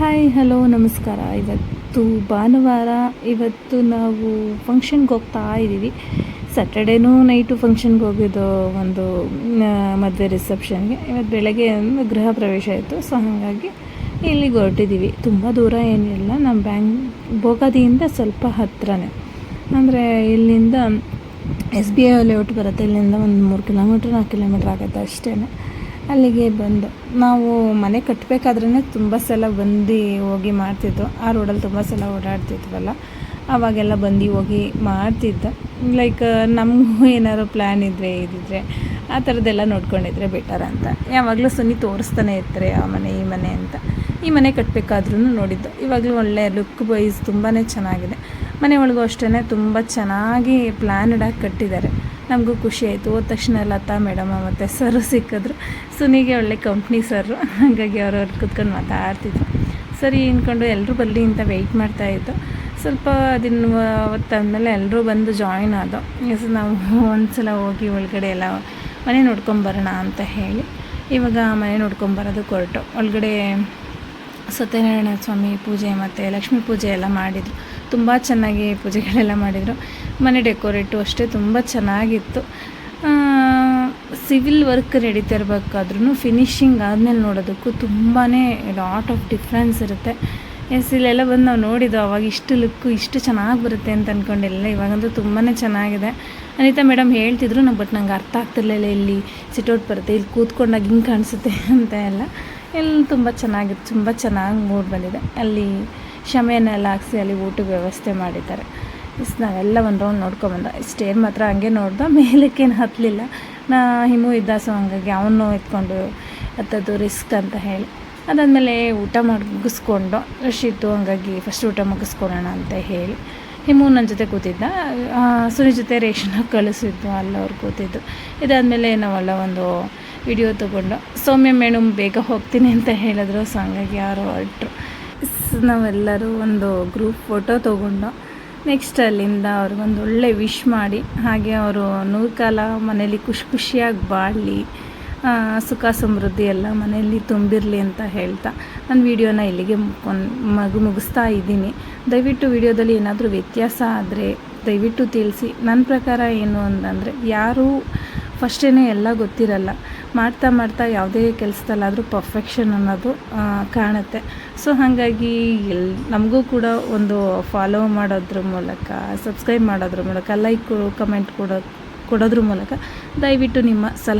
Hi hello ನಮಸ್ಕಾರ. ಇವತ್ತು ಭಾನುವಾರ, ಇವತ್ತು ನಾವು ಫಂಕ್ಷನ್ಗೆ ಹೋಗ್ತಾ ಇದ್ದೀವಿ ಸ್ಯಾಟರ್ಡೇನೂ ನೈಟು ಫಂಕ್ಷನ್ಗೆ ಹೋಗಿದ್ದು ಒಂದು ಮದುವೆ ರಿಸೆಪ್ಷನ್ಗೆ ಇವತ್ತು ಬೆಳಗ್ಗೆ ಒಂದು ಗೃಹ ಪ್ರವೇಶ ಇತ್ತು. ಸೊ ಹಾಗಾಗಿ ಇಲ್ಲಿಗೆ ಹೊರಟಿದ್ದೀವಿ ತುಂಬ ದೂರ ಏನಿಲ್ಲ. ನಮ್ಮ ಬ್ಯಾಂಕ್, ಬೋಗಾದಿಯಿಂದ ಸ್ವಲ್ಪ ಹತ್ತಿರನೇ ಅಂದರೆ ಇಲ್ಲಿಂದ ಎಸ್ ಬಿ ಐ ಲೇಔಟ್ ಬರುತ್ತೆ. ಇಲ್ಲಿಂದ ಒಂದು ಮೂರು ಕಿಲೋಮೀಟ್ರ್, ನಾಲ್ಕು ಕಿಲೋಮೀಟ್ರ್ ಆಗುತ್ತೆ ಅಷ್ಟೇ ಅಲ್ಲಿಗೆ ಬಂದು ನಾವು ಮನೆ ಕಟ್ಟಬೇಕಾದ್ರೇ ತುಂಬ ಸಲ ಬಂದು ಹೋಗಿ ಮಾಡ್ತಿದ್ದು ಆ ರೋಡಲ್ಲಿ ತುಂಬ ಸಲ ಓಡಾಡ್ತಿದ್ವಲ್ಲ ಆವಾಗೆಲ್ಲ ಬಂದು ಹೋಗಿ ಮಾಡ್ತಿದ್ದ. ಲೈಕ್ ನಮಗೂ ಏನಾದ್ರು ಪ್ಲ್ಯಾನ್ ಇದ್ದರೆ ಇದಿದ್ರೆ, ಆ ಥರದ್ದೆಲ್ಲ ನೋಡ್ಕೊಂಡಿದ್ರೆ ಬೆಟರ್ ಅಂತ. ಯಾವಾಗಲೂ ಸುನಿ ತೋರಿಸ್ತಾನೆ ಇರ್ತಾರೆ, ಆ ಮನೆ, ಈ ಮನೆ ಅಂತ. ಈ ಮನೆ ಕಟ್ಟಬೇಕಾದ್ರೂ ನೋಡಿದ್ದು. ಇವಾಗಲೂ ಒಳ್ಳೆ ಲುಕ್ ವೈಸ್ ತುಂಬಾ ಚೆನ್ನಾಗಿದೆ. ಮನೆ ಒಳಗೂ ಅಷ್ಟೇ ತುಂಬ ಚೆನ್ನಾಗಿ ಪ್ಲ್ಯಾನ್ಡಾಗಿ ಕಟ್ಟಿದ್ದಾರೆ. ನಮಗೂ ಖುಷಿ ಆಯಿತು. ಹೋದ ತಕ್ಷಣ ಲತಾ ಮೇಡಮ ಮತ್ತು ಸರು ಸಿಕ್ಕಿದ್ರು. ಸುನಿಗೆ ಒಳ್ಳೆ ಕಂಪ್ನಿ ಸರು ಹಾಗಾಗಿ ಅವ್ರವ್ರು ಕುತ್ಕೊಂಡು ಮಾತಾಡ್ತಿದ್ರು. ಸರಿ ಅಂದ್ಕೊಂಡು ಎಲ್ಲರೂ ಬರಲಿ ಅಂತ ವೆಯ್ಟ್ ಮಾಡ್ತಾಯಿದ್ದು ಸ್ವಲ್ಪ ದಿನ ಅವತ್ತಾದಮೇಲೆ ಎಲ್ಲರೂ ಬಂದು ಜಾಯಿನ್ ಆದೋ ಎಸ್, ನಾವು ಒಂದ್ಸಲ ಹೋಗಿ ಒಳಗಡೆ ಎಲ್ಲ ಮನೆ ನೋಡ್ಕೊಂಬರೋಣ ಅಂತ ಹೇಳಿ. ಇವಾಗ ಮನೆ ನೋಡ್ಕೊಂಬರೋದು ಕೊರಟು. ಒಳಗಡೆ ಸತ್ಯನಾರಾಯಣ ಸ್ವಾಮಿ ಪೂಜೆ ಮತ್ತು ಲಕ್ಷ್ಮೀ ಪೂಜೆ ಎಲ್ಲ ಮಾಡಿದರು. ತುಂಬ ಚೆನ್ನಾಗಿ ಪೂಜೆಗಳೆಲ್ಲ ಮಾಡಿದರು. ಮನೆ ಡೆಕೋರೇಟು ಅಷ್ಟೇ ತುಂಬ ಚೆನ್ನಾಗಿತ್ತು. ಸಿವಿಲ್ ವರ್ಕ್ ನಡೀತಿರ್ಬೇಕಾದ್ರೂ ಫಿನಿಷಿಂಗ್ ಆದಮೇಲೆ ನೋಡೋದಕ್ಕೂ ತುಂಬಾ ಲಾಟ್ ಆಫ್ ಡಿಫ್ರೆನ್ಸ್ ಇರುತ್ತೆ. ಎಸ್ ಇಲ್ಲೆಲ್ಲ ಬಂದು ನಾವು ನೋಡಿದ್ದು ಅವಾಗ ಇಷ್ಟು ಲುಕ್ಕು ಇಷ್ಟು ಚೆನ್ನಾಗಿ ಬರುತ್ತೆ ಅಂತ ಅಂದ್ಕೊಂಡಿಲ್ಲ ಇವಾಗಂತೂ ತುಂಬಾ ಚೆನ್ನಾಗಿದೆ. ಅನಿತಾ ಮೇಡಮ್ ಹೇಳ್ತಿದ್ರು ನಂಗೆ ಬಟ್ ನಂಗೆ ಅರ್ಥ ಆಗ್ತಿರ್ಲಿಲ್ಲ ಇಲ್ಲಿ. ಸಿಟೌಟ್ ಬರುತ್ತೆ, ಇಲ್ಲಿ ಕೂತ್ಕೊಂಡಾಗ ಹಿಂಗೆ ಕಾಣಿಸುತ್ತೆ ಅಂತ ಎಲ್ಲ. ಇಲ್ಲಿ ತುಂಬ ಚೆನ್ನಾಗಿತ್ತು ತುಂಬ ಚೆನ್ನಾಗಿ ಮೂಡ್ ಬಂದಿದೆ. ಅಲ್ಲಿ ಶಮೆಯನ್ನೆಲ್ಲ ಹಾಕ್ಸಿ ಅಲ್ಲಿ ಊಟದ ವ್ಯವಸ್ಥೆ ಮಾಡಿದ್ದಾರೆ. ಇಸ್ ನಾವೆಲ್ಲ ಒಂದು ರೌಂಡ್ ನೋಡ್ಕೊಂಬಂದ ಸ್ಟೇರ್ ಮಾತ್ರ ಹಂಗೆ ನೋಡ್ದೆ ಮೇಲಕ್ಕೇನು ಹತ್ತಲಿಲ್ಲ ನಾ ಹಿಮು ಇದ್ದ ಸೊ ಹಂಗಾಗಿ ಅವನು ಎತ್ಕೊಂಡು ಹತ್ತದು ರಿಸ್ಕ್ ಅಂತ ಹೇಳಿ. ಅದಾದಮೇಲೆ ಊಟ ಮಾಡಿ, ಮುಗಿಸ್ಕೊಂಡು ರಶ್ ಇತ್ತು, ಹಂಗಾಗಿ ಫಸ್ಟ್ ಊಟ ಮುಗಿಸ್ಕೊಳೋಣ ಅಂತ ಹೇಳಿ. ಹಿಮು ನನ್ನ ಜೊತೆ ಕೂತಿದ್ದ. ಸುನಿ ಜೊತೆ ರೇಷನ್ ಕಳಿಸಿದ್ದು, ಅಲ್ಲವ್ರು ಕೂತಿದ್ದು. ಇದಾದಮೇಲೆ ನಾವೆಲ್ಲ ಒಂದು ವಿಡಿಯೋ ತೊಗೊಂಡು. ಸೌಮ್ಯ ಮೇಡಮ್ ಬೇಗ ಹೋಗ್ತೀನಿ ಅಂತ ಹೇಳಿದ್ರು. ಸೊ ಹಂಗಾಗಿ ಯಾರು ಹೊರಟ್ರು. ನಾವೆಲ್ಲರೂ ಒಂದು ಗ್ರೂಪ್ ಫೋಟೋ ತೊಗೊಂಡು ನೆಕ್ಸ್ಟ್ ಅಲ್ಲಿಂದ ಅವ್ರಿಗೊಂದು ಒಳ್ಳೆ ವಿಶ್ ಮಾಡಿ. ಹಾಗೆ ಅವರು ನೂರು ಕಾಲ ಮನೇಲಿ ಖುಷಿ ಖುಷಿಯಾಗಿ ಬಾಳಲಿ. ಸುಖ ಸಮೃದ್ಧಿ ಎಲ್ಲ ಮನೆಯಲ್ಲಿ ತುಂಬಿರಲಿ ಅಂತ ಹೇಳ್ತಾ ನಾನು ವಿಡಿಯೋನ ಇಲ್ಲಿಗೆ ಮಗು ಮುಗಿಸ್ತಾ ಇದ್ದೀನಿ. ದಯವಿಟ್ಟು ವಿಡಿಯೋದಲ್ಲಿ ಏನಾದರೂ ವ್ಯತ್ಯಾಸ ಆದರೆ ದಯವಿಟ್ಟು ತಿಳಿಸಿ. ನನ್ನ ಪ್ರಕಾರ ಏನು ಅಂತಂದರೆ ಯಾರೂ ಫಸ್ಟೇ ಎಲ್ಲ ಗೊತ್ತಿರಲ್ಲ. ಮಾಡ್ತಾ ಮಾಡ್ತಾ ಯಾವುದೇ ಕೆಲಸದಲ್ಲಾದರೂ ಪರ್ಫೆಕ್ಷನ್ ಅನ್ನೋದು ಕಾಣುತ್ತೆ. ಸೊ ಹಾಗಾಗಿ ಎಲ್, ನಮಗೂ ಕೂಡ ಒಂದು ಫಾಲೋ ಮಾಡೋದ್ರ ಮೂಲಕ ಸಬ್ಸ್ಕ್ರೈಬ್ ಮಾಡೋದ್ರ ಮೂಲಕ ಲೈಕ್ ಕಮೆಂಟ್ ಕೊಡೋ ಕೊಡೋದ್ರ ಮೂಲಕ ದಯವಿಟ್ಟು ನಿಮ್ಮ ಸಲಹೆ